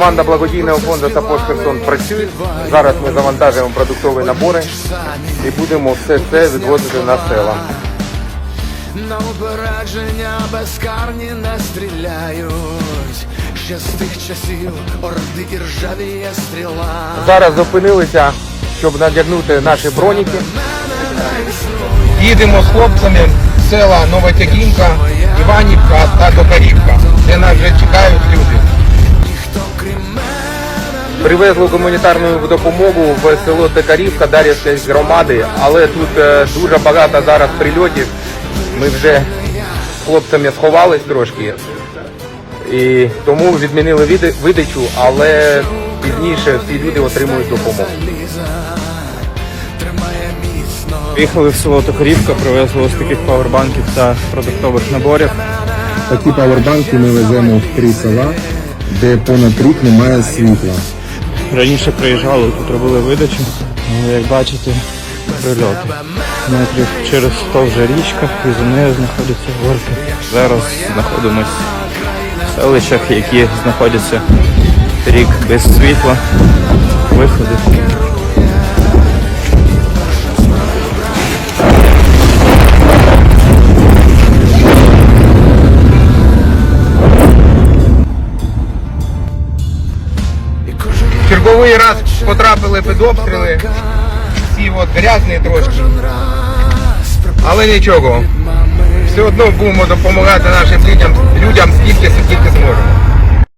Команда благодійного фонду «Сапог Херсон» працює. Зараз ми завантажуємо продуктові набори і будемо все це відвозити на села. На упередження безкарні не стріляють. Ще з тих часів орди і ржавіє стріла. Зараз зупинилися, щоб надягнути наші броніки. Їдемо з хлопцями в села Новотягінка, Іванівка та Токарівка, де нас вже чекають люди. Привезли гуманітарну допомогу в село Токарівка Дар'ївської громади, але тут е, дуже багато зараз прильотів. Ми вже з хлопцями сховались трошки. І тому відмінили видачу, але пізніше всі люди отримують допомогу. Приїхали в село Токарівка, привезли ось таких павербанків та продуктових наборів. Такі павербанки ми веземо в три села, де понад рік немає світла. Раніше приїжджали, тут робили видачу. Але, Як бачите, прильоти. Метрів через 100 вже річка, і за нею знаходяться горки. Зараз знаходимось в селищах, які знаходяться рік без світла, виходи. Черговий раз потрапили під обстріли, всі от грязні трошки, але нічого. Все одно будемо допомагати нашим людям, людям скільки, скільки зможемо.